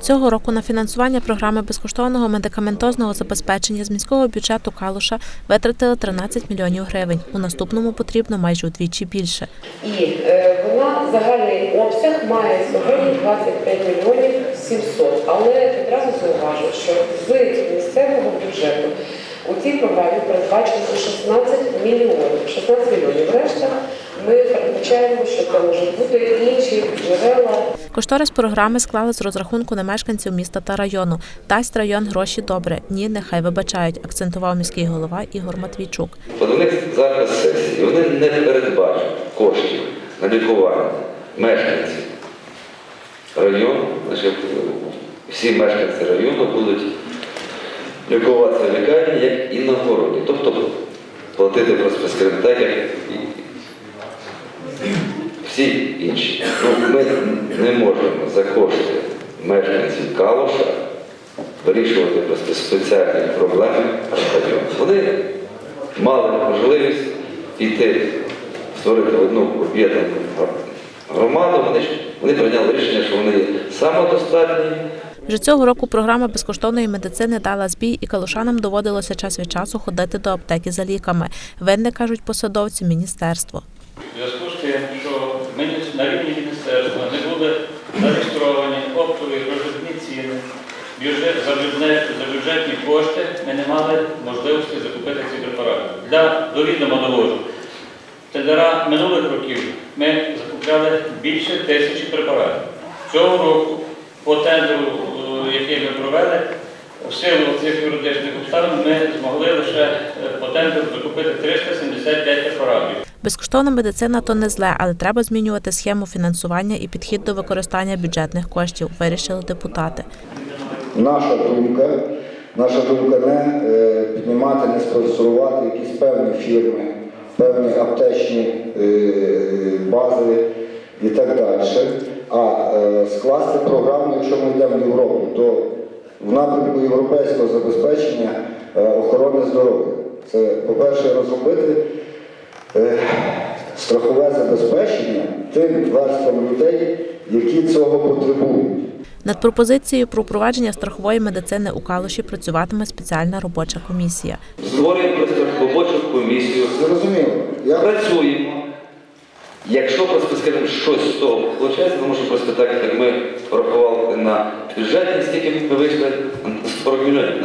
Цього року на фінансування програми безкоштовного медикаментозного забезпечення з міського бюджету Калуша витратили 13 мільйонів гривень. У наступному потрібно майже удвічі більше. І е, вона загальний обсяг має сьогодні 25 мільйонів 700. Але відразу зауважу, що з місцевого бюджету у цій програмі передбачено 16 мільйонів. 16 мільйонів. Решта ми передбачаємо, що це можуть бути інші джерела Кошторис програми склали з розрахунку на мешканців міста та району. Дасть район гроші добре. Ні, нехай вибачають, акцентував міський голова Ігор Матвійчук. У них зараз сесії, вони не передбачать коштів на лікування мешканців району, всі мешканці району будуть лікуватися в лікарні, як і на городі. Тобто платити про і всі інші. Ну, ми не можемо за кошти мешканців Калуша вирішувати просто спеціальні проблеми району. Вони мали можливість піти, створити одну об'єднану громаду. Вони, вони прийняли рішення, що вони самодостатні. Вже цього року програма безкоштовної медицини дала збій, і калушанам доводилося час від часу ходити до аптеки за ліками. Винне кажуть посадовці міністерство. Тим, що ми на рівні міністерства не були зареєстровані оптові прожитні ціни, за, бюджет, за бюджетні кошти ми не мали можливості закупити ці препарати. Для довідомо доводжу. Тендера минулих років ми закупляли більше тисячі препаратів. Цього року по тендеру, е, який ми провели, в силу цих юридичних обставин ми змогли лише е, по тендеру закупити 375 препаратів. Безкоштовна медицина то не зле, але треба змінювати схему фінансування і підхід до використання бюджетних коштів, вирішили депутати. Наша думка, наша думка не е, піднімати, не спонсорувати якісь певні фірми, певні аптечні е, бази і так далі, а е, скласти програму, якщо ми йдемо в Європу, то в напрямку європейського забезпечення охорони здоров'я. Це, по-перше, розробити страхове забезпечення тим верствам людей, які цього потребують. Над пропозицією про впровадження страхової медицини у Калуші працюватиме спеціальна робоча комісія. Створюємо робочу комісію, Зрозуміло. Я працюємо. Якщо просто скажімо, щось з того виходить, тому що просто так, як ми порахували на бюджетні, скільки ми вийшли 40 мільйонів.